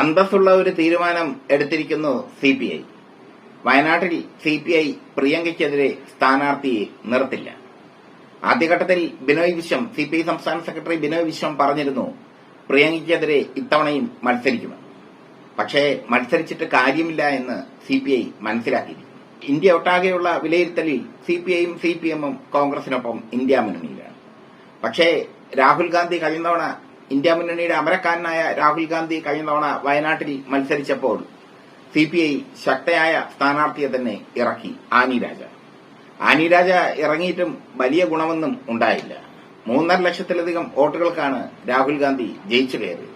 അന്തസ്സുള്ള ഒരു തീരുമാനം എടുത്തിരിക്കുന്നു സി പി ഐ വയനാട്ടിൽ സി പി ഐ പ്രിയങ്കയ്ക്കെതിരെ സ്ഥാനാർത്ഥിയെ നിർത്തില്ല. ആദ്യഘട്ടത്തിൽ Binoy Viswam C P I സംസ്ഥാന സെക്രട്ടറി ബിനോയ് വിശ്വം പറഞ്ഞിരുന്നു പ്രിയങ്കയ്ക്കെതിരെ ഇത്തവണയും മത്സരിക്കുമെന്ന്. പക്ഷേ മത്സരിച്ചിട്ട് കാര്യമില്ല എന്ന് സി പി ഐ മനസ്സിലാക്കിയിരിക്കുന്നു ഇന്ത്യ ഒട്ടാകെയുള്ള വിലയിരുത്തലിൽ സി പി ഐയും സി പി എമ്മും കോൺഗ്രസിനൊപ്പം ഇന്ത്യ മുന്നണിയിലാണ്. പക്ഷേ രാഹുൽ ഗാന്ധി കഴിഞ്ഞ തവണ ഇന്ത്യ മുന്നണിയുടെ അമരക്കാരനായ രാഹുൽ ഗാന്ധി കഴിഞ്ഞ തവണ വയനാട്ടിൽ മത്സരിച്ചപ്പോൾ സി പി ഐ ശക്തയായ സ്ഥാനാർത്ഥിയെ തന്നെ ഇറക്കി. ആനി രാജ. ആനി രാജ ഇറങ്ങിയിട്ടും വലിയ ഗുണമൊന്നും ഉണ്ടായില്ല. മൂന്നര ലക്ഷത്തിലധികം വോട്ടുകൾക്കാണ് രാഹുൽ ഗാന്ധി ജയിച്ചു കയറിയത്.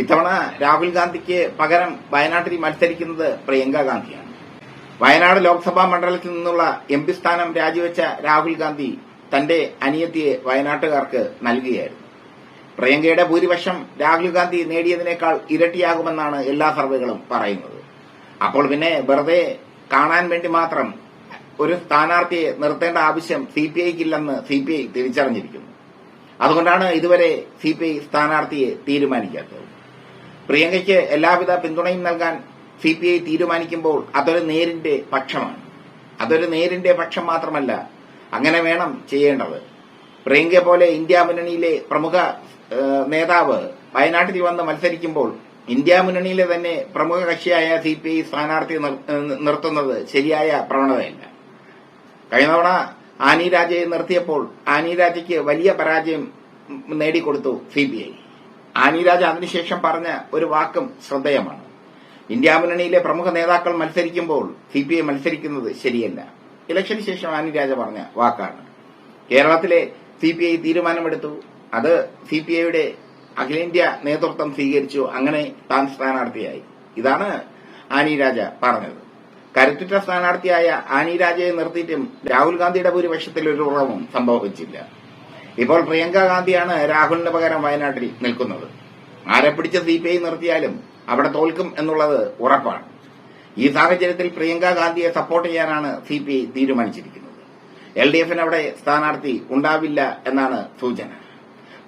ഇത്തവണ രാഹുൽ ഗാന്ധിക്ക് പകരം വയനാട്ടിൽ മത്സരിക്കുന്നത് പ്രിയങ്ക ഗാന്ധിയാണ്. വയനാട് ലോക്സഭാ മണ്ഡലത്തിൽ നിന്നുള്ള എം പി സ്ഥാനം രാജിവെച്ച രാഹുൽ ഗാന്ധി തന്റെ അനിയത്തിയെ വയനാട്ടുകാർക്ക് നൽകുകയായിരുന്നു. പ്രിയങ്കയുടെ ഭൂരിപക്ഷം രാഹുൽ ഗാന്ധി നേടിയതിനേക്കാൾ ഇരട്ടിയാകുമെന്നാണ് എല്ലാ സർവേകളും പറയുന്നത്. അപ്പോൾ പിന്നെ വെറുതെ കാണാൻ വേണ്ടി മാത്രം ഒരു സ്ഥാനാർത്ഥിയെ നിർത്തേണ്ട ആവശ്യം സി പി ഐക്കില്ലെന്ന് സി പി ഐ തിരിച്ചറിഞ്ഞിരിക്കുന്നു. അതുകൊണ്ടാണ് ഇതുവരെ സി പി ഐ സ്ഥാനാർത്ഥിയെ തീരുമാനിക്കാത്തത്. പ്രിയങ്കയ്ക്ക് എല്ലാവിധ പിന്തുണയും നൽകാൻ സി പി ഐ തീരുമാനിക്കുമ്പോൾ അതൊരു നേരിന്റെ പക്ഷമാണ്. അതൊരു നേരിന്റെ പക്ഷം മാത്രമല്ല അങ്ങനെ വേണം ചെയ്യേണ്ടത്. പ്രിയങ്കയെ പോലെ ഇന്ത്യ മുന്നണിയിലെ പ്രമുഖ നേതാവ് വയനാട്ടിൽ വന്ന് മത്സരിക്കുമ്പോൾ ഇന്ത്യ മുന്നണിയിലെ തന്നെ പ്രമുഖ കക്ഷിയായ സി പി ഐ സ്ഥാനാർത്ഥി നിർത്തുന്നത് ശരിയായ പ്രവണതയല്ല. കഴിഞ്ഞ തവണ ആനി രാജയെ നിർത്തിയപ്പോൾ ആനി രാജയ്ക്ക് വലിയ പരാജയം നേടിക്കൊടുത്തു C P I. Annie Raja അതിനുശേഷം പറഞ്ഞ ഒരു വാക്കും ശ്രദ്ധേയമാണ്. ഇന്ത്യ മുന്നണിയിലെ പ്രമുഖ നേതാക്കൾ മത്സരിക്കുമ്പോൾ സി പി ഐ മത്സരിക്കുന്നത് ശരിയല്ല. ഇലക്ഷന് ശേഷം ആനി രാജ പറഞ്ഞ വാക്കാണ്. കേരളത്തിലെ സി പി ഐ തീരുമാനമെടുത്തു. അത് സി പി ഐയുടെ അഖിലേന്ത്യാ നേതൃത്വം സ്വീകരിച്ചു അങ്ങനെ താൻ സ്ഥാനാർത്ഥിയായി. ഇതാണ് ആനി രാജ പറഞ്ഞത്. കരുത്തുറ്റ സ്ഥാനാർത്ഥിയായ ആനി രാജയെ നിർത്തിയിട്ടും രാഹുൽ ഗാന്ധിയുടെ ഭൂരിപക്ഷത്തിൽ ഒരു ഉറവും സംഭവിച്ചില്ല. ഇപ്പോൾ പ്രിയങ്ക ഗാന്ധിയാണ് രാഹുലിന് പകരം വയനാട്ടിൽ നിൽക്കുന്നത്. ആരെ പിടിച്ച സി പി ഐ നിർത്തിയാലും അവിടെ തോൽക്കും എന്നുള്ളത് ഉറപ്പാണ്. ഈ സാഹചര്യത്തിൽ പ്രിയങ്ക ഗാന്ധിയെ സപ്പോർട്ട് ചെയ്യാനാണ് സി പി ഐ തീരുമാനിച്ചിരിക്കുന്നത്. എൽ ഡി എഫിന് അവിടെ സ്ഥാനാർത്ഥി ഉണ്ടാവില്ല എന്നാണ് സൂചന.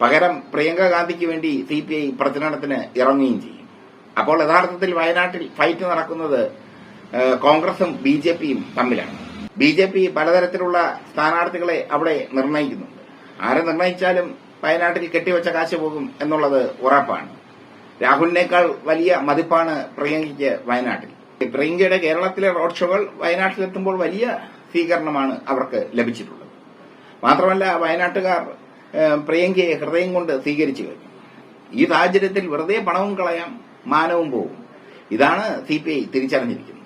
പകരം പ്രിയങ്ക ഗാന്ധിക്ക് വേണ്ടി സി പി ഐ പ്രചരണത്തിന് ഇറങ്ങുകയും ചെയ്യും. അപ്പോൾ യഥാർത്ഥത്തിൽ വയനാട്ടിൽ ഫൈറ്റ് നടക്കുന്നത് കോൺഗ്രസും ബി ജെ പിയും തമ്മിലാണ്. ബി ജെ പി പലതരത്തിലുള്ള സ്ഥാനാർത്ഥികളെ അവിടെ നിർണയിക്കുന്നുണ്ട്. ആരെ നിർണയിച്ചാലും വയനാട്ടിൽ കെട്ടിവെച്ച കാശ് പോകും എന്നുള്ളത് ഉറപ്പാണ്. രാഹുലിനേക്കാൾ വലിയ മതിപ്പാണ് പ്രിയങ്കയ്ക്ക് വയനാട്ടിൽ. പ്രിയങ്കയുടെ കേരളത്തിലെ റോഡ് ഷോകൾ വയനാട്ടിലെത്തുമ്പോൾ വലിയ സ്വീകരണമാണ് അവർക്ക് ലഭിച്ചിട്ടുള്ളത്. മാത്രമല്ല വയനാട്ടുകാർ പ്രിയങ്കയെ ഹൃദയം കൊണ്ട് സ്വീകരിച്ചു കഴിഞ്ഞു. ഈ സാഹചര്യത്തിൽ വെറുതെ പണവും കളയാം മാനവും പോകും ഇതാണ് സി പി ഐ തിരിച്ചറിഞ്ഞിരിക്കുന്നത്.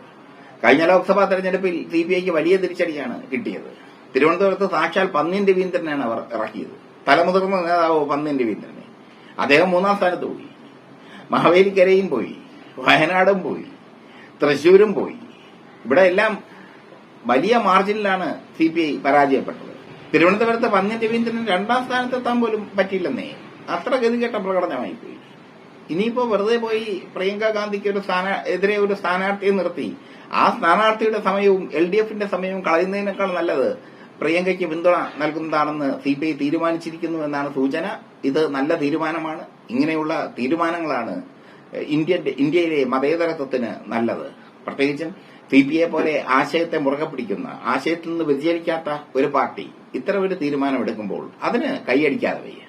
കഴിഞ്ഞ ലോക്സഭാ തെരഞ്ഞെടുപ്പിൽ സി പി ഐക്ക് വലിയ തിരിച്ചടിയാണ് കിട്ടിയത്. തിരുവനന്തപുരത്ത് സാക്ഷാൽ പന്നിൻ രവീന്ദ്രനാണ് അവർ ഇറക്കിയത്. തലമുതിർന്ന നേതാവ് പന്നിൻ രവീന്ദ്രനെ. അദ്ദേഹം മൂന്നാം സ്ഥാനത്ത് പോയി. മഹവേലിക്കരയും പോയി. വയനാടും പോയി. തൃശൂരും പോയി. ഇവിടെ എല്ലാം വലിയ മാർജിനിലാണ് സി പി ഐ പരാജയപ്പെട്ടത്. തിരുവനന്തപുരത്ത് പന്നി രവീന്ദ്രൻ രണ്ടാം സ്ഥാനത്തെത്താൻ പോലും പറ്റിയില്ലെന്നേ. അത്ര ഗതികെട്ട പ്രകടനമായി പോയി ഇനിയിപ്പോ വെറുതെ പോയി പ്രിയങ്ക ഗാന്ധിക്ക് ഒരു സ്ഥാന എതിരെ ഒരു സ്ഥാനാർത്ഥിയെ നിർത്തി. ആ സ്ഥാനാർത്ഥിയുടെ സമയവും എൽ ഡി എഫിന്റെ സമയവും കളയുന്നതിനേക്കാൾ നല്ലത് പ്രിയങ്കയ്ക്ക് പിന്തുണ നൽകുന്നതാണെന്ന് സി പി ഐ തീരുമാനിച്ചിരിക്കുന്നു എന്നാണ് സൂചന. ഇത് നല്ല തീരുമാനമാണ്. ഇങ്ങനെയുള്ള തീരുമാനങ്ങളാണ് ഇന്ത്യ ഇന്ത്യയിലെ മതേതരത്വത്തിന് നല്ലത്. പ്രത്യേകിച്ചും സി പി ഐ പോലെ ആശയത്തെ മുറുകെ പിടിക്കുന്ന ആശയത്തിൽ നിന്ന് വ്യതിചലിക്കാത്ത ഒരു പാർട്ടി ഇത്തരം ഒരു തീരുമാനം എടുക്കുമ്പോൾ അതിന് കൈയടിക്കാതെ വയ്യ.